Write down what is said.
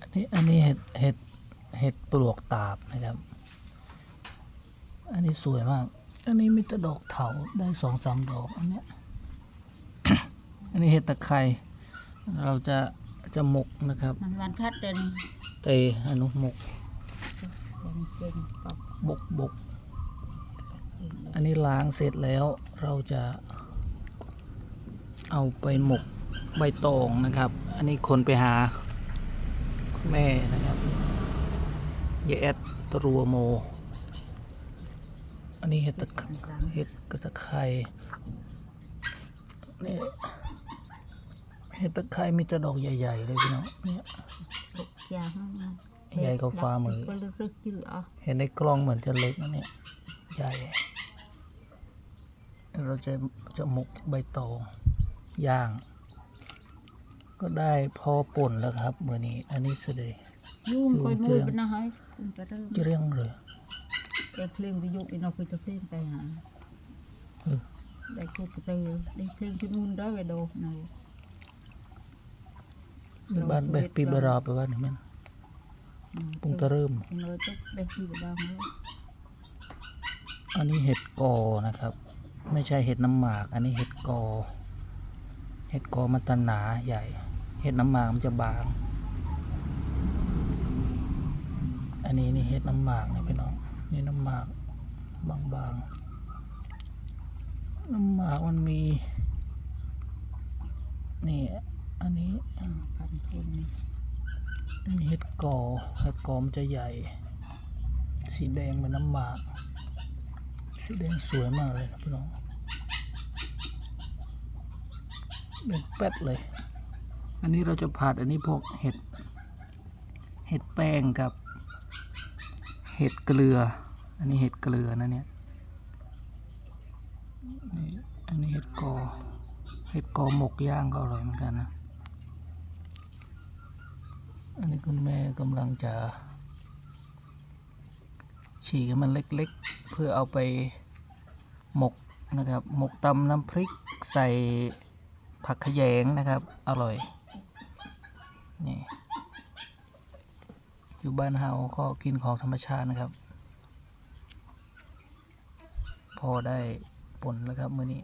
อันนี้อันนี้เห็ดเห็ดเห็ดปลวกตาบนะครับ อันนี้สวยมาก อันนี้มีแต่ดอกเถาได้สองสามดอกอันนี้อันนี้เห็ดตะไคร่เราจะจะหมกนะครับมันวันพัดเดิเตอนุหมกบกบก อันนี้ล้างเสร็จแล้วเราจะ เอาไปหมกใบตองนะครับ อันนี้คนไปหาแม่นะครับยายแอดตรัวโม อันนี้เห็ดตะเห็ดกระตะไคร้นี่เห็ดตะไคร้มีแต่ดอกใหญ่ๆเลยพี่น้องเนี่ยยามันใหญ่กว่าฝ่ามือก็ลึกๆอยู่อะเห็นในกล้องเหมือนจะเล็กนะเนี่ยใหญ่ เราจะจะหมกใบตอง ย่าง ก็ได้พอป่นแล้วครับเมื่อนี้ อันนี้เสดยยุ่งคอยมือเป็นนะฮะคุณกระเริ่มจะเรียงเลยแกเพลงประยุกต์อีนอกคือจะเพลงไปหาเออได้คูกระเตยได้เพลงที่นู่นได้ไปโดนเอามีบ้านแบบปีบารอไปว่าหนึ่งมันปุงตะเริ่มเงยตุ๊กได้ที่บ้านแล้วอันนี้เห็ดกอนะครับ ไม่ใช่เห็ดน้ำหมาก อันนี้เห็ดกอ เห็ดกอมันตะหนาใหญ่ เห็ดน้ำหมากมันจะบาง อันนี้นี่เห็ดน้ำหมากนี่พี่น้อง นี่น้ำหมากบางๆ น้ำหมากมันมี นี่ อันนี้อ่าพันคนอันนี้เห็ดกอเห็ดกอมันจะใหญ่ สีแดงเป็นน้ำหมาก สีแดงสวยมากเลยนะพี่น้อง แดงแป๊ดเลย อันนี้เราจะผัดอันนี้พวกเห็ด เห็ดแป้งกับ เห็ดเกลือ อันนี้เห็ดเกลือนะเนี่ยอันนี้เห็ดกอ เห็ดกอหมกย่างก็อร่อยเหมือนกันนะ อันนี้คุณแม่กำลังจะฉีกมันเล็กๆ เพื่อเอาไปหมกนะครับ หมกตำน้ำพริกใส่ ผักขยงนะครับ อร่อย นี่ อยู่บ้านเฮาก็กินของธรรมชาตินะครับ พอได้ผลแล้วครับ มื้อนี้